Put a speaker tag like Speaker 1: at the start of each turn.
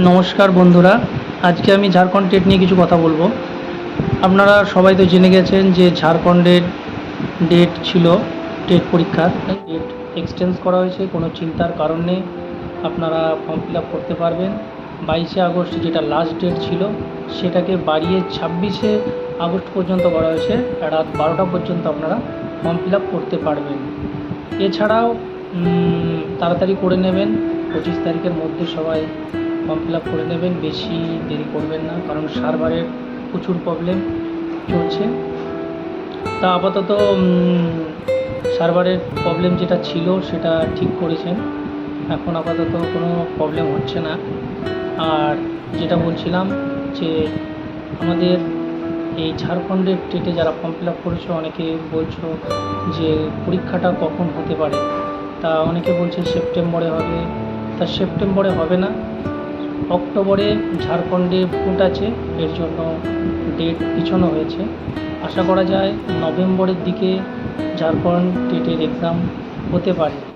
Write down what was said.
Speaker 1: নমস্কার বন্ধুরা, আজকে আমি ঝাড়খণ্ড টেট নিয়ে কিছু কথা বলব। আপনারা সবাই তো জেনে গেছেন যে ঝাড়খণ্ডের ডেট ছিল টেট পরীক্ষার। ডেট এক্সটেন্স করা হয়েছে, কোনো চিন্তার কারণ নেই। আপনারা ফর্ম ফিল আপ করতে পারবেন। বাইশে আগস্ট যেটা লাস্ট ডেট ছিল, সেটাকে বাড়িয়ে ছাব্বিশে আগস্ট পর্যন্ত করা হয়েছে। রাত বারোটা পর্যন্ত আপনারা ফর্ম ফিল আপ করতে পারবেন। এছাড়াও তাড়াতাড়ি করে নেবেন। পঁচিশ তারিখের মধ্যে সবাই ফর্ম ফিল আপ করে নেবেন বেশি দেরি করবেন না, কারণ সার্ভারের প্রচুর প্রবলেম চলছে। তা আপাতত সার্ভারের প্রবলেম যেটা ছিল সেটা ঠিক করেছেন। এখন আপাতত কোনো প্রবলেম হচ্ছে না। আর যেটা বলছিলাম যে আমাদের এই ঝাড়খণ্ডের টেটে যারা ফর্ম ফিল আপ করেছ, অনেকে বলছো যে পরীক্ষাটা কখন হতে পারে? তা অনেকে বলছে সেপ্টেম্বরে হবে। তা সেপ্টেম্বরে হবে না। অক্টোবরে ঝাড়খণ্ডে ভোট আছে, এর জন্য ডেট পিছানো হয়েছে। আশা করা যায় নভেম্বরের দিকে ঝাড়খণ্ড টেটের এক্সাম হতে পারে।